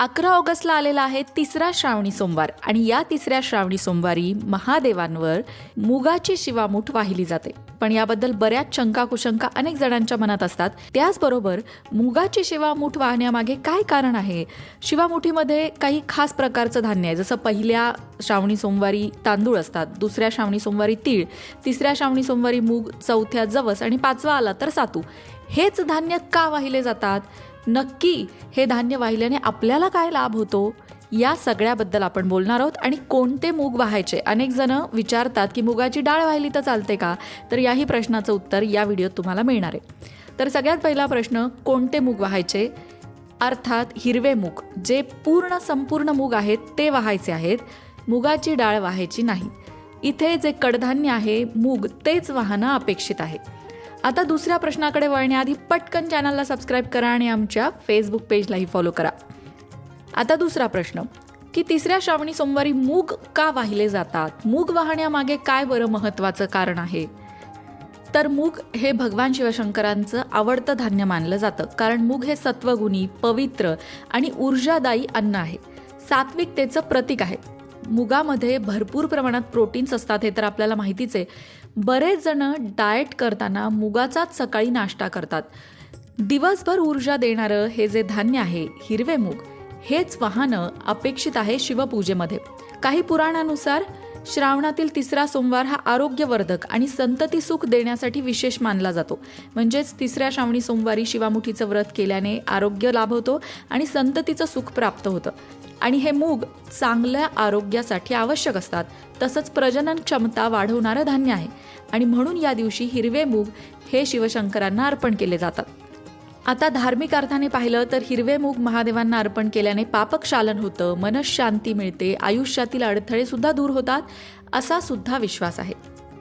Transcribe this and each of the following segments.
अकरा ऑगस्टला आलेला आहे तिसरा श्रावणी सोमवार. आणि या तिसऱ्या श्रावणी सोमवारी महादेवांवर मुगाची शिवामूठ वाहिली जाते. पण याबद्दल बऱ्याच शंका कुशंका अनेक जणांच्या मनात असतात. त्याचबरोबर मुगाची शिवामूठ वाहण्यामागे काय कारण आहे? शिवामुठीमध्ये काही खास प्रकारचं धान्य आहे. जसं पहिल्या श्रावणी सोमवारी तांदूळ असतात दुसऱ्या श्रावणी सोमवारी तीळ तिसऱ्या श्रावणी सोमवारी मूग चौथ्या जवस आणि पाचवा आला तर सातू. हेच धान्य का वाहिले जातात? नक्की हे धान्य वाहिल्याने आपल्याला काय लाभ होतो? या सगळ्याबद्दल आपण बोलणार आहोत. आणि कोणते मूग वाहायचे? अनेक जण विचारतात की मुगाची डाळ वाहिली तर चालते का? तर याही प्रश्नाचं उत्तर या व्हिडिओत तुम्हाला मिळणार आहे. तर सगळ्यात पहिला प्रश्न कोणते मूग वाहायचे? अर्थात हिरवे मूग. जे पूर्ण संपूर्ण मूग आहेत ते वाहायचे आहेत. मुगाची डाळ वाहायची नाही. इथे जे कडधान्य आहे मूग तेच वाहणं अपेक्षित आहे. आता दुसऱ्या प्रश्नाकडे वळण्याआधी पटकन चॅनलला सबस्क्राईब करा आणि आमच्या फेसबुक पेजलाही फॉलो करा. आता दुसरा प्रश्न. की तिसऱ्या श्रावणी सोमवारी मूग का वाहिले जातात? मूग वाहण्यामागे काय बरं महत्त्वाचं कारण आहे? तर मूग हे भगवान शिवशंकरांचं आवडतं धान्य मानलं जातं. कारण मूग हे सत्वगुणी पवित्र आणि ऊर्जादायी अन्न आहे. सात्विकतेचं प्रतीक आहे. मुगामध्ये भरपूर प्रमाणात प्रोटीन्स असतात हे तर आपल्याला माहितीच आहे. बरेच जण डाएट करताना मुगाचाच सकाळी नाश्ता करतात. दिवसभर ऊर्जा देणारं हे जे धान्य आहे हिरवे मूग हेच वाहनं अपेक्षित आहे शिवपूजेमध्ये. काही पुराणानुसार श्रावणातील तिसरा सोमवार हा आरोग्यवर्धक आणि संतती सुख देण्यासाठी विशेष मानला जातो. म्हणजेच तिसऱ्या श्रावणी सोमवारी शिवामुठीचं व्रत केल्याने आरोग्य लाभ होतो आणि संततीचं सुख प्राप्त होतं. आणि हे मूग चांगल्या आरोग्यासाठी आवश्यक असतात. तसंच प्रजनन क्षमता वाढवणारं धान्य आहे. आणि म्हणून या दिवशी हिरवे मूग हे शिवशंकरांना अर्पण केले जातात. आता धार्मिक अर्थाने पाहिलं तर हिरवे मूग महादेवांना अर्पण केल्याने पापक्षालन होतं मनशांती मिळते आयुष्यातील अडथळे सुद्धा दूर होतात असा सुद्धा विश्वास आहे.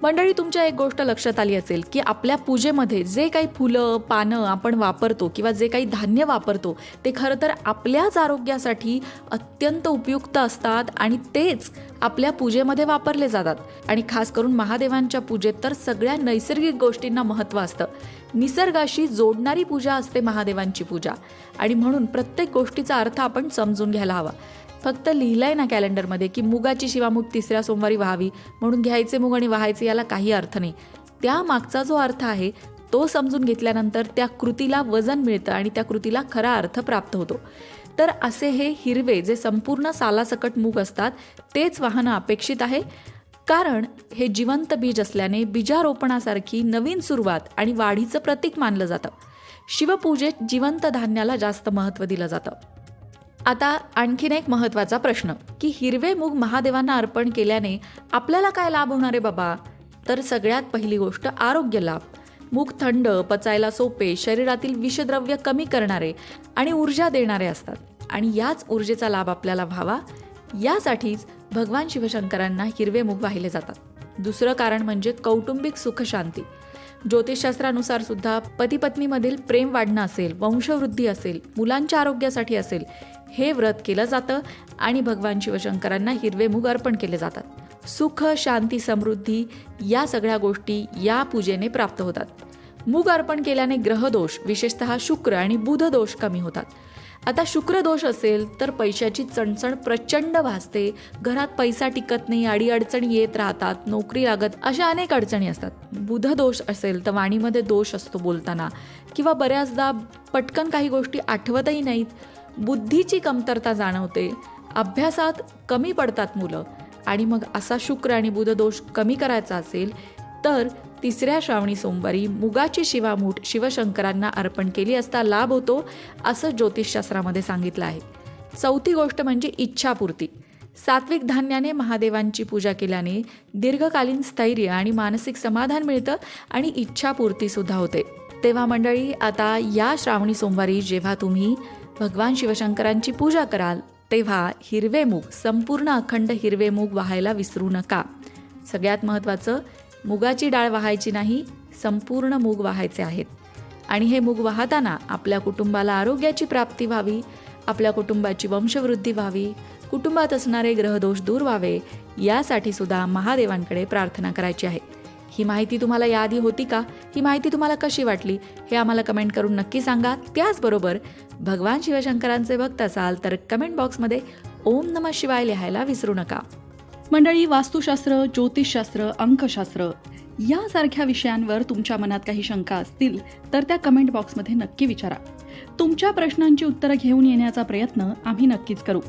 मंडळी तुमच्या एक गोष्ट लक्षात आली असेल की आपल्या पूजेमध्ये जे काही फुलं पानं आपण वापरतो किंवा जे काही धान्य वापरतो ते खरं तर आपल्याच आरोग्यासाठी अत्यंत उपयुक्त असतात आणि तेच आपल्या पूजेमध्ये वापरले जातात. आणि खास करून महादेवांच्या पूजेत तर सगळ्या नैसर्गिक गोष्टींना महत्त्व असतं. निसर्गाशी जोडणारी पूजा असते महादेवांची पूजा. आणि म्हणून प्रत्येक गोष्टीचा अर्थ आपण समजून घ्यायला हवा. फक्त लिहिलंय ना कॅलेंडरमध्ये की मुगाची शिवामुग तिसऱ्या सोमवारी व्हावी म्हणून घ्यायचे मूग आणि व्हायचे याला काही अर्थ नाही. त्या मागचा जो अर्थ आहे तो समजून घेतल्यानंतर त्या कृतीला वजन मिळतं आणि त्या कृतीला खरा अर्थ प्राप्त होतो. तर असे हे हिरवे जे संपूर्ण सालासकट मूग असतात तेच वाहनं अपेक्षित आहे. कारण हे जिवंत बीज असल्याने बीजारोपणासारखी नवीन सुरुवात आणि वाढीचं प्रतीक मानलं जातं. शिवपूजेत जिवंत धान्याला जास्त महत्त्व दिलं जातं. आता आणखीन एक महत्त्वाचा प्रश्न की हिरवे मूग महादेवांना अर्पण केल्याने आपल्याला काय लाभ होणार आहे बाबा? तर सगळ्यात पहिली गोष्ट आरोग्य लाभ. मूग थंड पचायला सोपे शरीरातील विषद्रव्य कमी करणारे आणि ऊर्जा देणारे असतात. आणि याच ऊर्जेचा लाभ आपल्याला व्हावा यासाठीच भगवान शिवशंकरांना हिरवे मूग वाहिले जातात. दुसरं कारण म्हणजे कौटुंबिक सुखशांती. ज्योतिषशास्त्रानुसार सुद्धा पती पत्नीमधील प्रेम वाढणं असेल वंशवृद्धी असेल मुलांच्या आरोग्यासाठी असेल हे व्रत केलं जातं आणि भगवान शिवशंकरांना हिरवे मूग अर्पण केले जातात. सुख शांती समृद्धी या सगळ्या गोष्टी या पूजेने प्राप्त होतात. मूग अर्पण केल्याने ग्रहदोष विशेषतः शुक्र आणि बुध दोष कमी होतात. आता शुक्र दोष असेल तर पैशाची चणचण प्रचंड भासते. घरात पैसा टिकत नाही अडीअडचणी येत राहतात नोकरी लागत अशा अनेक अडचणी असतात. बुध दोष असेल तर वाणीमध्ये दोष असतो बोलताना किंवा बऱ्याचदा पटकन काही गोष्टी आठवतही नाहीत. बुद्धीची कमतरता जाणवते अभ्यासात कमी पडतात मुलं आणि मग असा शुक्र आणि बुध दोष कमी करायचा असेल तर तिसऱ्या श्रावणी सोमवारी मुगाची शिवामूठ शिवशंकरांना अर्पण केली असता लाभ होतो असं ज्योतिषशास्त्रामध्ये सांगितलं आहे. चौथी गोष्ट म्हणजे इच्छापूर्ती. सात्विक धान्याने महादेवांची पूजा केल्याने दीर्घकालीन स्थैर्य आणि मानसिक समाधान मिळतं आणि इच्छापूर्तीसुद्धा होते. तेव्हा मंडळी आता या श्रावणी सोमवारी जेव्हा तुम्ही भगवान शिवशंकरांची पूजा कराल तेव्हा हिरवे मूग संपूर्ण अखंड हिरवे मूग वाहायला विसरू नका. सगळ्यात महत्त्वाचं मुगाची डाळ वाहायची नाही संपूर्ण मूग वाहायचे आहेत. आणि हे मूग वाहताना आपल्या कुटुंबाला आरोग्याची प्राप्ती व्हावी आपल्या कुटुंबाची वंशवृद्धी व्हावी कुटुंबात असणारे ग्रहदोष दूर व्हावे यासाठी सुद्धा महादेवांकडे प्रार्थना करायची आहे. ही माहिती तुम्हाला याआधी होती का? ही माहिती तुम्हाला कशी वाटली? हे आम्हाला कमेंट करून नक्की सांगा. त्याचबरोबर भगवान शिवशंकरांचे भक्त असाल तर कमेंट बॉक्समध्ये ओम नमः शिवाय लिहायला विसरू नका. मंडळी वास्तुशास्त्र ज्योतिषशास्त्र अंकशास्त्र यासारख्या विषयांवर तुमच्या मनात काही शंका असतील तर त्या कमेंट बॉक्समध्ये नक्की विचारा. तुमच्या प्रश्नांची उत्तरं घेऊन येण्याचा प्रयत्न आम्ही नक्कीच करू.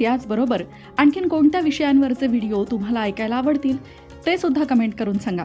त्याचबरोबर आणखीन कोणत्या विषयांवरचे व्हिडिओ तुम्हाला ऐकायला आवडतील ते सुद्धा कमेंट करून सांगा.